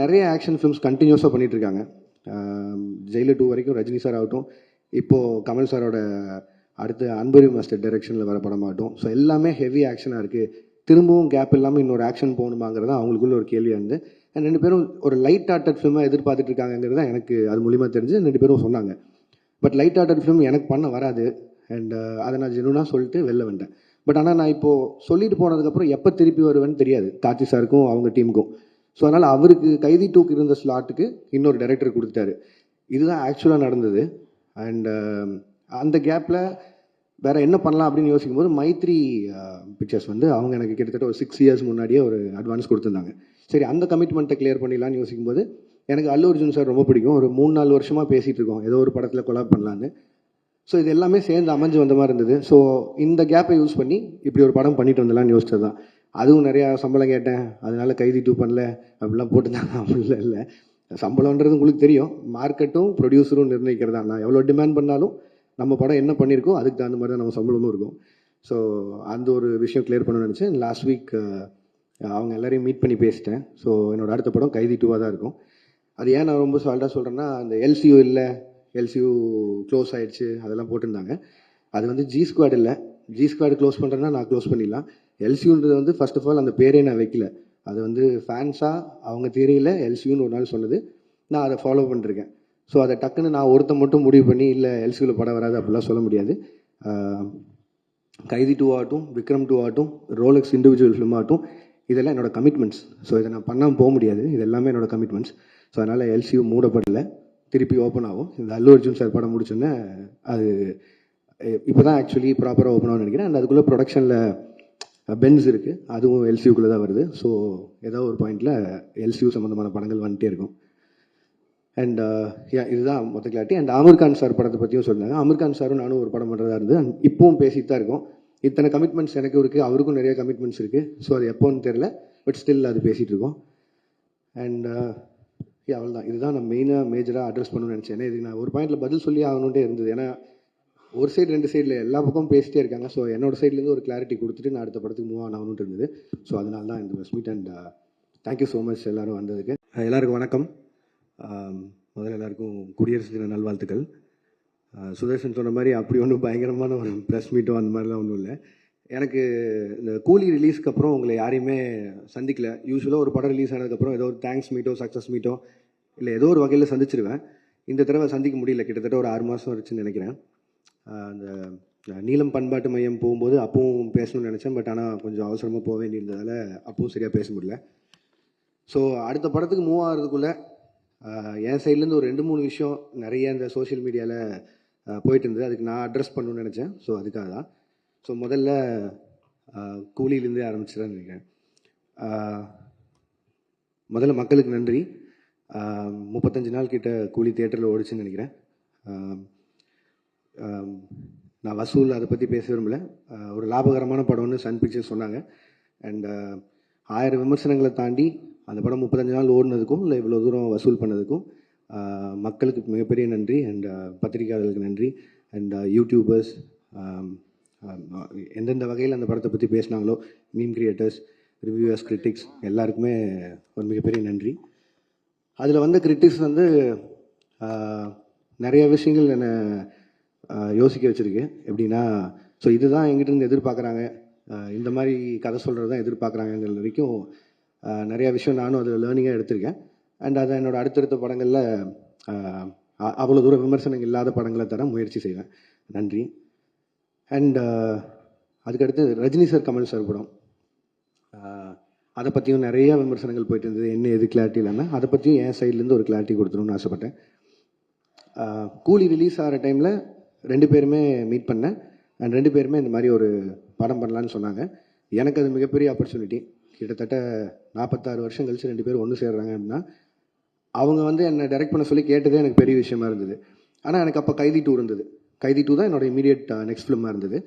நிறைய action films கண்டினியூஸாக பண்ணிட்டு இருக்காங்க ஜெயிலர் டூ வரைக்கும் ரஜினி சார் ஆகட்டும் இப்போது கமல் சாரோட அடுத்து அன்பரி மாஸ்டர் டைரக்ஷனில் வர படமாகட்டும். ஸோ எல்லாமே ஹெவி ஆக்ஷனாக இருக்குது திரும்பவும் கேப் இல்லாமல் இன்னொரு ஆக்ஷன் போகணுமாங்கிறது தான் அவங்களுக்குள்ள ஒரு கேள்வியாக இருந்து ரெண்டு பேரும் ஒரு லைட் ஆர்டட் ஃபிலிமாக எதிர்பார்த்துட்டு இருக்காங்கிறது தான் எனக்கு அது மூலிமா தெரிஞ்சு ரெண்டு பேரும் சொன்னாங்க. பட் லைட் ஆர்டட் ஃபிலிம் எனக்கு பண்ண வராது. அண்ட் அதை நான் ஜெனுனாக சொல்லிட்டு வெளில வந்துட்டேன் பட் ஆனால் நான் இப்போது சொல்லிட்டு போனதுக்கப்புறம் எப்போ திருப்பி வருவேன்னு தெரியாது. கார்த்தி சாருக்கும் அவங்க டீமுக்கும் ஸோ அதனால் அவருக்கு கைதி டூக்கு இருந்த ஸ்லாட்டுக்கு இன்னொரு டைரக்டர் கொடுத்துட்டாரு. இதுதான் ஆக்சுவலாக நடந்தது. அண்ட் um, அந்த கேப்பில் வேறு என்ன பண்ணலாம் அப்படின்னு யோசிக்கும் போது மைத்ரி uh, பிக்சர்ஸ் வந்து அவங்க எனக்கு கிட்டத்தட்ட ஒரு சிக்ஸ் இயர்ஸ் முன்னாடியே ஒரு அட்வான்ஸ் கொடுத்துருந்தாங்க. சரி அந்த கமிட்மெண்ட்டை கிளியர் பண்ணிடலாம்னு யோசிக்கும் போது எனக்கு அல்லு அர்ஜுன் சார் ரொம்ப பிடிக்கும். ஒரு மூணு நாலு வருஷமாக பேசிகிட்டு இருக்கோம். ஏதோ ஒரு படத்தில் கொலாப் பண்ணலான்னு ஸோ இது எல்லாமே சேர்ந்து அமைஞ்சு வந்த மாதிரி இருந்தது. ஸோ இந்த கேப்பை யூஸ் பண்ணி இப்படி ஒரு படம் பண்ணிட்டு வந்துடலாம்னு யோசிச்சது தான் அதுவும் நிறையா சம்பளம் கேட்டேன். அதனால் கைதி டூ பண்ணல. அப்படிலாம் போட்டுருந்தாங்க. அப்படிலாம் இல்லை. சம்பளம்ன்றது உங்களுக்கு தெரியும். மார்க்கெட்டும் ப்ரொடியூசரும் நிர்ணயிக்கிறதா? நான் எவ்வளோ டிமாண்ட் பண்ணாலும் நம்ம படம் என்ன பண்ணியிருக்கோம் அதுக்கு தகுந்த மாதிரி தான் நம்ம சம்பளமும் இருக்கும். ஸோ அந்த ஒரு விஷயம் கிளியர் பண்ணணும்னு நினச்சேன். லாஸ்ட் வீக் அவங்க எல்லோரையும் மீட் பண்ணி பேசிட்டேன். ஸோ என்னோட அடுத்த படம் கைதி டூவாக தான் இருக்கும். அது ஏன் நான் ரொம்ப சால்ட்டாக சொல்கிறேன்னா அந்த எல்சியூ இல்லை. எல்சியூ க்ளோஸ் ஆகிடுச்சு அதெல்லாம் போட்டிருந்தாங்க. அது வந்து ஜி ஸ்குவாட் இல்லை. ஜி ஸ்குவாட் க்ளோஸ் பண்ணுறேன்னா நான் க்ளோஸ் பண்ணிடலாம். எல்சியூன்றது வந்து ஃபர்ஸ்ட் ஆஃப் ஆல் அந்த பேரே நான் வைக்கல. அது வந்து ஃபேன்ஸாக அவங்க தெரியல எல்சியூன்னு ஒரு நாள் சொன்னது. நான் அதை ஃபாலோ பண்ணிருக்கேன். ஸோ அதை டக்குன்னு நான் ஒருத்தன் மட்டும் முடிவு பண்ணி இல்லை எல்சியூவில் படம் வராது அப்படிலாம் சொல்ல முடியாது. கைதி டூ ஆகட்டும் விக்ரம் டூ ஆகட்டும் ரோலெக்ஸ் இண்டிவிஜுவல் ஃபிலிம் ஆகட்டும் இதெல்லாம் என்னோடய கமிட்மெண்ட்ஸ் ஸோ இதை நான் பண்ணாமல் போக முடியாது. இது எல்லாமே கமிட்மெண்ட்ஸ் ஸோ அதனால் எல்சியூ மூடப்படல. திருப்பி ஓப்பன் ஆகும். இந்த அல்லு அர்ஜுன் சார் படம் முடிச்சோன்னே அது இப்போ தான் ஆக்சுவலி ப்ராப்பராக ஓப்பன் ஆகும்னு நினைக்கிறேன். அண்ட் அதுக்குள்ளே ப்ரொடக்ஷனில் பென்ஸ் இருக்குது அதுவும் எல்சியூக்குள்ளே தான் வருது. ஸோ ஏதோ ஒரு பாயிண்டில் எல்சியூ சம்மந்தமான படங்கள் வந்துட்டே இருக்கும். அண்ட் இதுதான் மொத்த கிளாரிட்டி அண்ட் அமீர்கான் சார் படத்தை பற்றியும் சொன்னாங்க. அமீர்கான் சாரும் நானும் ஒரு படம் பண்ணுறதா இருந்து அண்ட் இப்பவும் பேசிட்டு தான் இருக்கோம். இத்தனை கமிட்மெண்ட்ஸ் எனக்கு இருக்குது அவருக்கும் நிறைய கமிட்மெண்ட்ஸ் இருக்குது ஸோ அது எப்போன்னு தெரில பட் ஸ்டில் அது பேசிகிட்டு இருக்கோம். அண்ட் அவ்வளோதான் இதுதான் நான் மெயினாக மேஜராக அட்ரஸ் பண்ணணும்னு நினச்சேன். ஏன்னா இது நான் ஒரு பாயிண்டில் பதில் சொல்லி ஆகணுன்ட்டே இருந்தது. ஏன்னா ஒரு சைடு ரெண்டு சைடில் எல்லா பக்கமும் பேசிட்டே இருக்காங்க. ஸோ என்னோட சைட்லேருந்து ஒரு கிளாரிட்டி கொடுத்துட்டு நான் அடுத்த படத்துக்கு மூவ் ஆன் ஆகணுன்ட்டு இருந்தது. ஸோ அதனால தான் இந்த press meet and thank you so much எல்லோரும் வந்ததுக்கு. எல்லாருக்கும் வணக்கம். முதல்ல எல்லாருக்கும் குடியரசு தின நல்வாழ்த்துக்கள். சுதர்ஷன் சொன்ன மாதிரி அப்படி ஒன்றும் பயங்கரமான ஒரு ப்ரெஸ் மீட்டோ அந்த மாதிரிலாம் ஒன்றும் இல்லை. எனக்கு இந்த கூலி ரிலீஸ்க்கு அப்புறம் உங்களை யாரையுமே சந்திக்கல. யூஸ்வலாக ஒரு படம் ரிலீஸ் ஆனதுக்கப்புறம் ஏதோ ஒரு தேங்க்ஸ் மீட்டோ சக்ஸஸ் மீட்டோ இல்லை ஏதோ ஒரு வகையில் சந்திச்சிருவேன். இந்த தடவை சந்திக்க முடியல. கிட்டத்தட்ட ஒரு ஆறு மாதம் இருந்துச்சுன்னு நினைக்கிறேன். அந்த நீளம் பண்பாட்டு மையம் போகும்போது அப்பவும் பேசணும்னு நினச்சேன். பட் ஆனால் கொஞ்சம் அவசரமாக போக வேண்டியிருந்ததால் அப்பவும் சரியாக பேச முடியல. ஸோ அடுத்த படத்துக்கு மூவ் ஆகிறதுக்குள்ளே என் சைட்லேருந்து ஒரு ரெண்டு மூணு விஷயம் நிறைய இந்த சோஷியல் மீடியாவில் போயிட்டு இருந்தது. அதுக்கு நான் அட்ரஸ் பண்ணணும்னு நினச்சேன். ஸோ அதுக்காக தான். ஸோ முதல்ல கூலியிலேருந்தே ஆரம்பிச்சிடறேன்னு நினைக்கிறேன். முதல்ல மக்களுக்கு நன்றி. முப்பத்தஞ்சு நாள் கிட்ட கூலி தேட்டரில் ஓடிச்சுன்னு நினைக்கிறேன். நான் வசூல் அதை பற்றி பேச விரும்பல. ஒரு லாபகரமான படம்னு சன் பிக்சர்ஸ் சொன்னாங்க. அண்ட் ஆயிரம் விமர்சனங்களை தாண்டி அந்த படம் முப்பத்தஞ்சு நாள் ஓடினதுக்கும் இல்லை இவ்வளோ தூரம் வசூல் பண்ணதுக்கும் மக்களுக்கு மிகப்பெரிய நன்றி. அண்ட் பத்திரிகையாளர்களுக்கு நன்றி. அண்ட் யூடியூபர்ஸ் எந்தெந்த வகையில் அந்த படத்தை பற்றி பேசினாங்களோ மீம் கிரியேட்டர்ஸ் ரிவ்யூவர்ஸ் கிரிட்டிக்ஸ் எல்லாருக்குமே ஒரு மிகப்பெரிய நன்றி. அதில் வந்த கிரிட்டிக்ஸ் வந்து நிறைய விஷயங்கள் என்னை யோசிக்க வச்சுருக்கு எப்படின்னா ஸோ இதுதான் எங்கிட்டருந்து எதிர்பார்க்குறாங்க. இந்த மாதிரி கதை சொல்கிறது தான் எதிர்பார்க்குறாங்கிற வரைக்கும் நிறையா விஷயம் நானும் அதில் லேர்னிங்காக எடுத்திருக்கேன். அண்ட் அதை என்னோடய அடுத்தடுத்த படங்களில் அவ்வளோ தூரம் விமர்சனங்கள் இல்லாத படங்களை தர முயற்சி செய்வேன். நன்றி. அண்ட் அதுக்கடுத்து ரஜினி சார் கமல் சார் படம். அதை பற்றியும் நிறைய விமர்சனங்கள் போயிட்டு இருந்தது. என்ன எது கிளாரிட்டி இல்லாமல் அதை பற்றியும் என் சைட்லேருந்து ஒரு கிளாரிட்டி கொடுத்துருன்னு ஆசைப்பட்டேன். கூலி ரிலீஸ் ஆகிற டைமில் ரெண்டு பேருமே மீட் பண்ணேன். அண்ட் ரெண்டு பேருமே இந்த மாதிரி ஒரு படம் பண்ணலான்னு சொன்னாங்க. எனக்கு அது மிகப்பெரிய ஆப்பர்ச்சுனிட்டி கிட்டத்தட்ட நாற்பத்தாறு வருஷம் கழிச்சு ரெண்டு பேரும் ஒன்று சேர்றாங்க அப்படின்னா அவங்க வந்து என்னை டைரக்ட் பண்ண சொல்லி கேட்டதே எனக்கு பெரிய விஷயமா இருந்தது. ஆனால் எனக்கு அப்போ கைதி டூ இருந்தது. கைதி டூ தான் என்னோட இமீடியட் நெக்ஸ்ட் ஃபிலிமாக இருந்தது.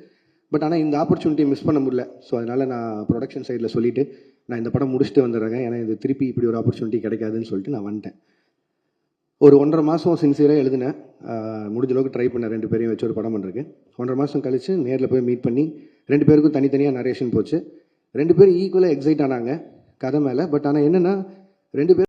பட் ஆனால் இந்த ஆப்பர்ச்சுனிட்டியை மிஸ் பண்ண முடியல. ஸோ அதனால் நான் ப்ரொடக்ஷன் சைடில் சொல்லிவிட்டு நான் இந்த படம் முடிச்சுட்டு வந்துடுறேங்க. ஏன்னா இது திருப்பி இப்படி ஒரு ஆப்பர்ச்சுனிட்டி கிடைக்காதுன்னு சொல்லிட்டு நான் வந்துட்டேன். ஒரு ஒன்றரை மாதம் சின்சியராக எழுதினேன். முடிஞ்ச அளவுக்கு ட்ரை பண்ணேன். ரெண்டு பேரையும் வச்சு ஒரு படம் பண்ணுறதுக்கு ஒன்றரை மாதம் கழித்து நேரில் போய் மீட் பண்ணி ரெண்டு பேருக்கும் தனித்தனியாக நரேஷன் போச்சு. ரெண்டு பேரும் ஈக்குவலாக எக்ஸைட் ஆனாங்க கதை மேலே. பட் ஆனால் என்னென்னா ரெண்டு பேரும்